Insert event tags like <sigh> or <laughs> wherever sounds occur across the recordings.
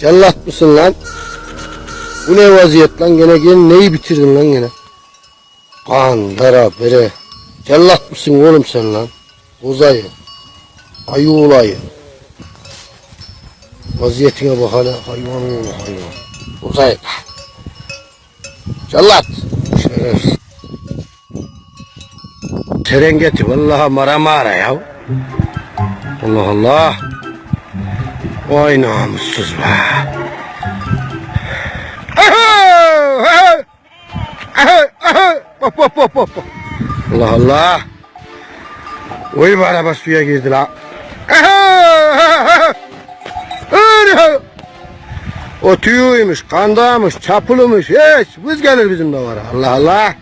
Cellat mısın lan? Bu ne vaziyet lan gene gene neyi bitirdin lan gene? Kan, dara, bere. Cellat mısın oğlum sen lan? Uzayı. Ayı olayı. Vaziyetine bak hala hayvanın hayvan. Uzayı. Cellat. Şerefsiz. Serengeti vallahi mara mara ya. Allah Allah. Vay namussuz be. Hop hop hop hop. Allah Allah. Oy bu araba suya girdi la. O tüyüymüş, kandağmış, çapılıymış. Hiç vız gelir bizim de var. Allah Allah.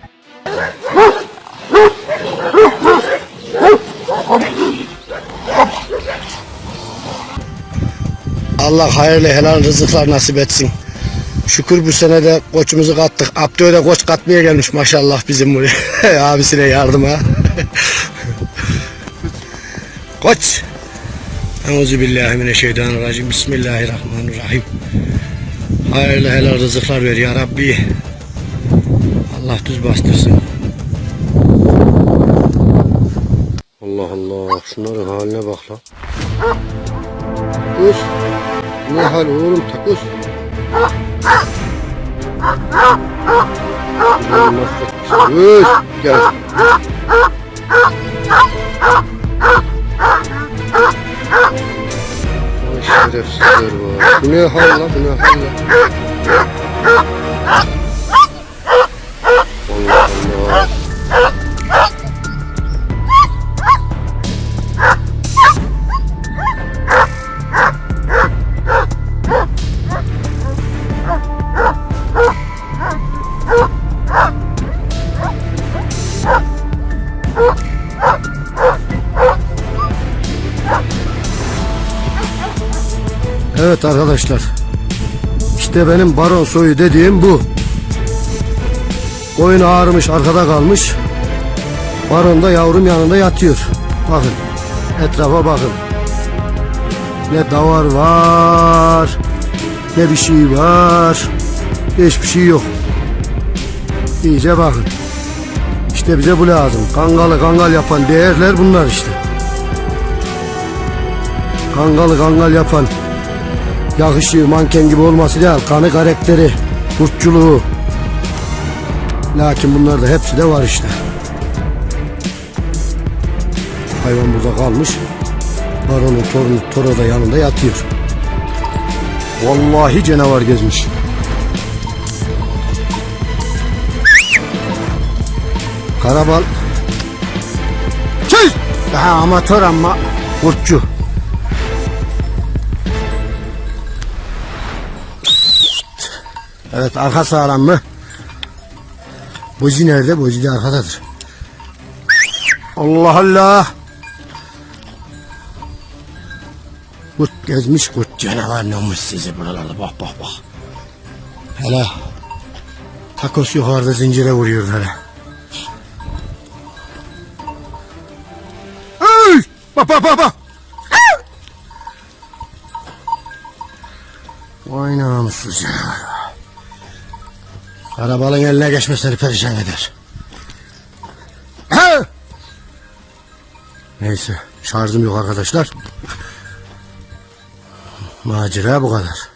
Allah hayırlı helal rızıklar nasip etsin. Şükür bu sene de koçumuzu kattık. Abdü'ye de koç katmaya gelmiş maşallah bizim buraya. <laughs> Abisine yardıma. <laughs> koç. Euzubillahimineşşeytanirracim. Bismillahirrahmanirrahim. Hayırlı helal rızıklar ver ya Rabbi. Allah düz bastırsın. Allah Allah. Şunların haline bak lan. Ne hal oğlum takus? Üş, gel. Vay şerefsizler bu. Bu ne hal lan bu ne hal lan? Evet arkadaşlar. İşte benim baron soyu dediğim bu. Koyun ağrımış arkada kalmış. Baron da yavrum yanında yatıyor. Bakın. Etrafa bakın. Ne davar var. Ne bir şey var. Hiçbir şey yok. İyice bakın. İşte bize bu lazım. Kangalı kangal yapan değerler bunlar işte. Kangalı kangal yapan yakışığı manken gibi olması değil, kanı karakteri, kurtçuluğu. Lakin bunlar da hepsi de var işte. Hayvan burada kalmış. Baronun torunu Toro da yanında yatıyor. Vallahi canavar gezmiş. Karabal. Çöz! Daha amatör ama kurtçu. Evet arka sağlam mı? Bozi nerede? Bozi de arkadadır. Allah Allah. Kurt gezmiş kurt canavar namus sizi buralarda bak bak bak. Hele takos yukarıda zincire vuruyor hele. Hey! Bak bak bak bak. Vay namussuz canavar. Arabanın eline geçmesini perişan eder. Neyse şarjım yok arkadaşlar. Macera bu kadar.